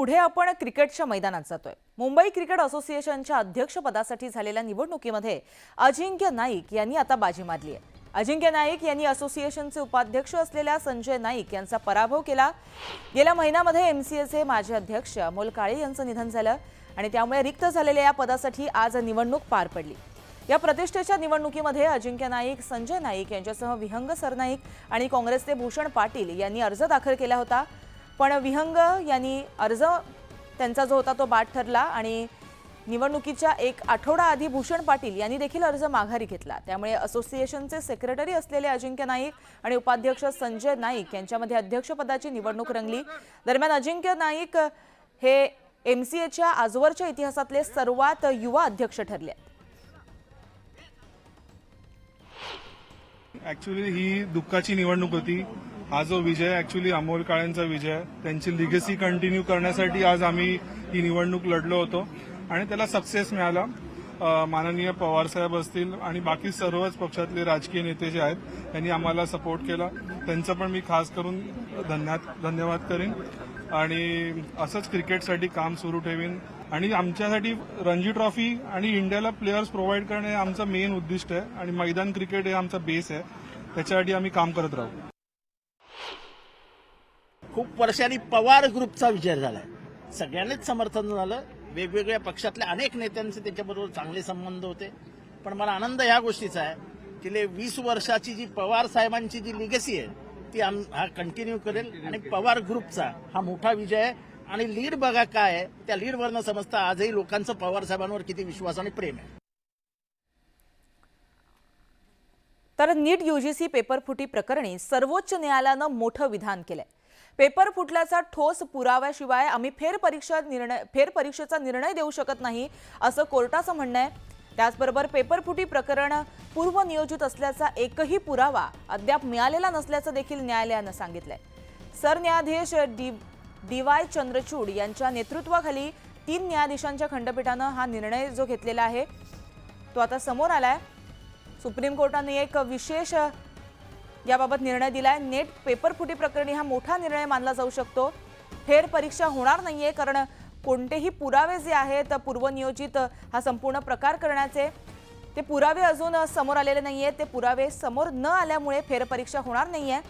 पुढे आपण क्रिकेटच्या मैदानात जातोय. मुंबई क्रिकेट असोसिएशनच्या अध्यक्षपदासाठी झालेल्या निवडणुकीमध्ये अजिंक्य नाईक यांनी आता बाजी मारली आहे. अजिंक्य नाईक यांनी असोसिएशनचे उपाध्यक्ष असलेल्या संजय नाईक यांचा पराभव केला. गेल्या महिन्यामध्ये एमसीएचे माजी अध्यक्ष अमोल काळे यांचं निधन झालं आणि त्यामुळे रिक्त झालेल्या या पदासाठी आज निवडणूक पार पडली. या प्रतिष्ठेच्या निवडणुकीमध्ये अजिंक्य नाईक संजय नाईक यांच्यासह विहंग सरनाईक आणि काँग्रेसचे भूषण पाटील यांनी अर्ज दाखल केला होता. पण विहंग यांनी अर्ज त्यांचा जो होता तो बाद ठरला आणि निवडणुकीच्या एक आठवडा आधी भूषण पाटील यांनी देखील अर्ज माघारी घेतला. त्यामुळे असोसिएशनचे सेक्रेटरी असलेले अजिंक्य नाईक आणि उपाध्यक्ष संजय नाईक यांच्यामध्ये अध्यक्षपदाची निवडणूक रंगली. दरम्यान अजिंक्य नाईक हे एमसीएच्या आजवरच्या इतिहासातले सर्वात युवा अध्यक्ष ठरले ऍक्च्युली ही दुःखाची निवडणूक होती. हा जो विजय ऍक्च्युली अमोल काळेंचा विजय आहे. त्यांची लिगसी कंटिन्यू करण्यासाठी आज आम्ही ही निवडणूक लढलो होतो. आणि त्याला सक्सेस मिळाला. माननीय पवार साहेब असतील आणि बाकी सर्वच पक्षातले राजकीय नेते जे आहेत त्यांनी आम्हाला सपोर्ट केला. त्यांचं पण मी खास करून धन्यवाद धन्यवाद करेन. आणि असंच क्रिकेटसाठी काम सुरू ठेवीन. आणि आमच्यासाठी रणजी ट्रॉफी आणि इंडियाला प्लेयर्स प्रोव्हाइड करणे हे आमचं मेन उद्दिष्ट आहे. आणि मैदान क्रिकेट हे आमचा बेस आहे. त्याच्यासाठी आम्ही काम करत राहू. खूप वर्षांनी पवार ग्रुपचा विजय झालाय. सगळ्यांनीच समर्थन झालं. वेगवेगळ्या पक्षातल्या अनेक नेत्यांचे त्याच्याबरोबर चांगले संबंध होते. पण मला आनंद ह्या गोष्टीचा आहे की गेले वीस वर्षाची जी पवार साहेबांची जी लिगसी आहे ती आम हा कंटिन्यू करेल आणि पवार ग्रुपचा हा मोठा विजय आहे. आणि लीड बघा काय आहे त्या लीडवरनं समजतं आजही लोकांचं पवार साहेबांवर किती विश्वास आणि प्रेम आहे. तर नीट युजीसी पेपर फुटी प्रकरणी सर्वोच्च न्यायालयानं मोठं विधान केलंय. पेपर फुटल्याचा ठोस पुराव्याशिवाय आम्ही फेरपरीक्षा निर्णय फेरपरीक्षेचा निर्णय देऊ शकत नाही असं कोर्टाचं म्हणणं आहे. त्याचबरोबर पेपरफुटी प्रकरण पूर्वनियोजित असल्याचा एकही पुरावा अद्याप मिळालेला नसल्याचं देखील न्यायालयानं सांगितलंय. सरन्यायाधीश डी डी वाय चंद्रचूड यांच्या नेतृत्वाखाली तीन न्यायाधीशांच्या खंडपीठानं हा निर्णय जो घेतलेला आहे तो आता समोर आलाय. सुप्रीम कोर्टाने एक विशेष याबाबत निर्णय दिलाय. नेट पेपर फुटी प्रकरणी हा मोठा निर्णय मानला जाऊ शकतो. फेर परीक्षा होणार नाहीये कारण कोणतेही पुरावे जे आहेत पूर्वनियोजित हा संपूर्ण प्रकार करण्याचे ते पुरावे अजून समोर आलेले नाहीये. ते पुरावे समोर न आल्यामुळे फेरपरीक्षा होणार नाहीये.